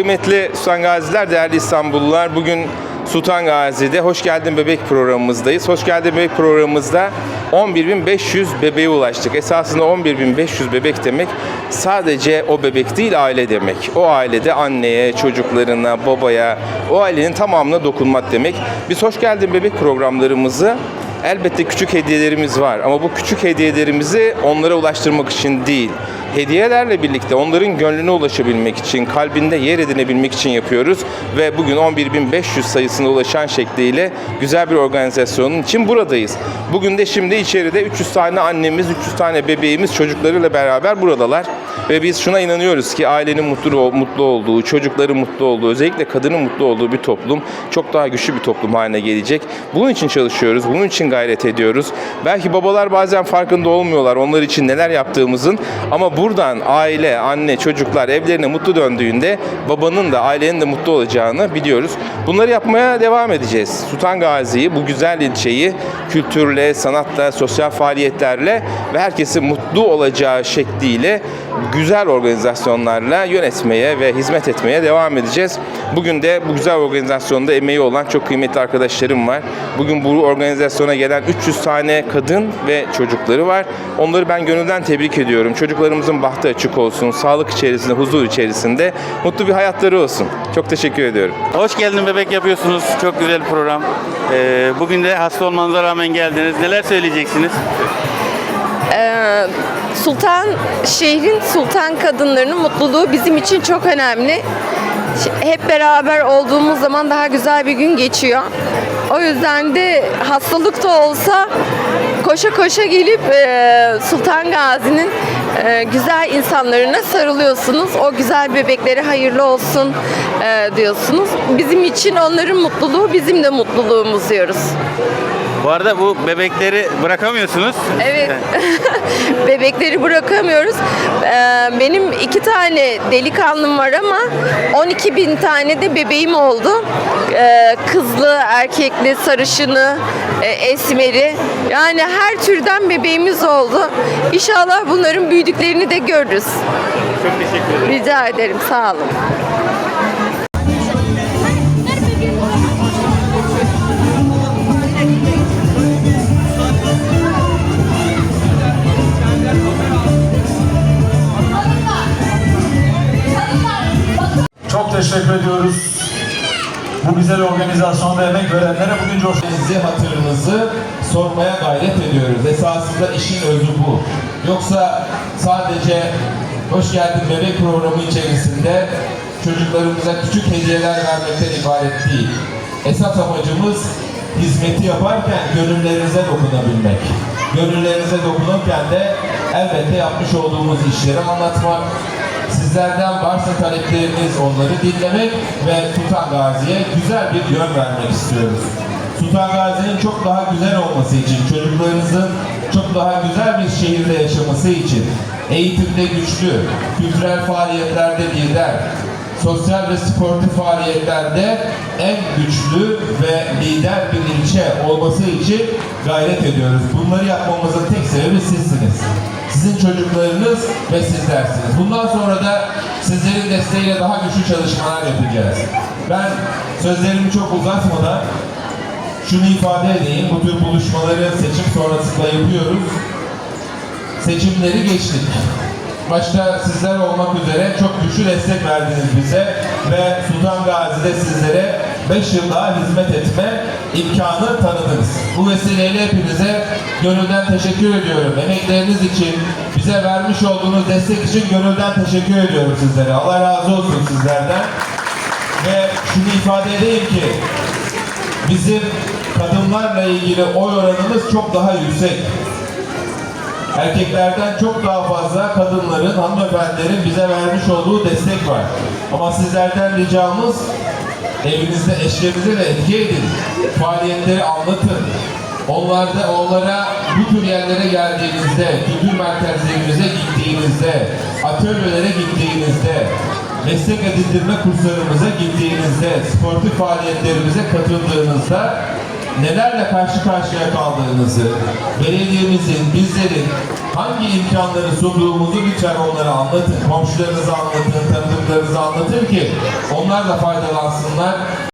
kıymetli Sultan Gaziler, değerli İstanbullular. Bugün Sultan Gazi'de Hoş Geldin Bebek programımızdayız. Hoş Geldin Bebek programımızda 11.500 bebeğe ulaştık. Esasında 11.500 bebek demek sadece o bebek değil aile demek. O ailede anneye, çocuklarına, babaya, o ailenin tamamına dokunmak demek. Biz Hoş Geldin Bebek programlarımızı Elbette küçük hediyelerimiz var ama bu küçük hediyelerimizi onlara ulaştırmak için değil, hediyelerle birlikte onların gönlüne ulaşabilmek için, kalbinde yer edinebilmek için yapıyoruz ve bugün 11.500 sayısına ulaşan şekliyle güzel bir organizasyonun için buradayız. Bugün de şimdi içeride 300 tane annemiz, 300 tane bebeğimiz çocuklarıyla beraber buradalar ve biz şuna inanıyoruz ki ailenin mutlu mutlu olduğu, çocukların mutlu olduğu, özellikle kadının mutlu olduğu bir toplum çok daha güçlü bir toplum haline gelecek. Bunun için çalışıyoruz, bunun için gayret ediyoruz. Belki babalar bazen farkında olmuyorlar onlar için neler yaptığımızın ama buradan aile, anne, çocuklar evlerine mutlu döndüğünde babanın da ailenin de mutlu olacağını biliyoruz. Bunları yapmaya devam edeceğiz. Sultan Gazi'yi, bu güzel ilçeyi kültürle, sanatla, sosyal faaliyetlerle ve herkesin mutlu olacağı şekliyle güzel organizasyonlarla yönetmeye ve hizmet etmeye devam edeceğiz. Bugün de bu güzel organizasyonda emeği olan çok kıymetli arkadaşlarım var. Bugün bu organizasyona gelen 300 tane kadın ve çocukları var. Onları ben gönülden tebrik ediyorum. Çocuklarımızın bahtı açık olsun, sağlık içerisinde, huzur içerisinde mutlu bir hayatları olsun. Çok teşekkür ediyorum. Hoş geldin bebek yapıyorsunuz. Çok güzel program. Ee, bugün de hasta olmanıza rağmen geldiniz. Neler söyleyeceksiniz? Ee, Sultan şehrin sultan kadınlarının mutluluğu bizim için çok önemli. Hep beraber olduğumuz zaman daha güzel bir gün geçiyor. O yüzden de hastalık da olsa koşa koşa gelip e, Sultan Gazi'nin e, güzel insanlarına sarılıyorsunuz. O güzel bebeklere hayırlı olsun e, diyorsunuz. Bizim için onların mutluluğu bizim de mutluluğumuz diyoruz. Bu arada bu bebekleri bırakamıyorsunuz. Evet. Bebekleri bırakamıyoruz. Ee, benim iki tane delikanlım var ama 12 bin tane de bebeğim oldu. Ee, kızlı, erkekli, sarışını, e, esmeri. Yani her türden bebeğimiz oldu. İnşallah bunların büyüdüklerini de görürüz. Çok teşekkür ederim. Rica ederim. Sağ olun. Teşekkür ediyoruz. Bu güzel organizasyonda emek verenlere bugün coşku Size hatırınızı sormaya gayret ediyoruz. Esasında işin özü bu. Yoksa sadece Hoş Geldin Bebek programı içerisinde çocuklarımıza küçük hediyeler vermekten ibaret değil. Esas amacımız hizmeti yaparken gönüllerinize dokunabilmek. Gönüllerinize dokunurken de elbette yapmış olduğumuz işleri anlatmak, Sizlerden varsa talepleriniz onları dinlemek ve Sultan Gazi'ye güzel bir yön vermek istiyoruz. Sultan Gazi'nin çok daha güzel olması için, çocuklarınızın çok daha güzel bir şehirde yaşaması için, eğitimde güçlü, kültürel faaliyetlerde lider, sosyal ve sportif faaliyetlerde en güçlü ve lider bir ilçe olması için gayret ediyoruz. Bunları yapmamızın tek sebebi sizsiniz. Sizin çocuklarınız ve sizlersiniz. Bundan sonra da sizlerin desteğiyle daha güçlü çalışmalar yapacağız. Ben sözlerimi çok uzatmadan şunu ifade edeyim. Bu tür buluşmaları seçim sonrasında yapıyoruz. Seçimleri geçtik. Başta sizler olmak üzere çok güçlü destek verdiniz bize ve Sultan Gazi'de sizlere 5 yıl daha hizmet etme imkanı tanıdınız. Bu vesileyle hepinize gönülden teşekkür ediyorum. Emekleriniz için, bize vermiş olduğunuz destek için gönülden teşekkür ediyorum sizlere. Allah razı olsun sizlerden. Ve şunu ifade edeyim ki bizim kadınlarla ilgili oy oranımız çok daha yüksek. Erkeklerden çok daha fazla kadınların, hanımefendilerin bize vermiş olduğu destek var. Ama sizlerden ricamız evinizde eşlerinize de etki edin. Faaliyetleri anlatın. Onlarda, onlara bu tür yerlere geldiğinizde, kültür merkezlerimize gittiğinizde, atölyelere gittiğinizde, meslek edindirme kurslarımıza gittiğinizde, sportif faaliyetlerimize katıldığınızda nelerle karşı karşıya kaldığınızı, belediyemizin, bizlerin hangi imkanları sunduğumuzu lütfen onlara anlatın. Komşularınıza anlatın, tanıdıklarınıza anlatın ki onlar da faydalansınlar.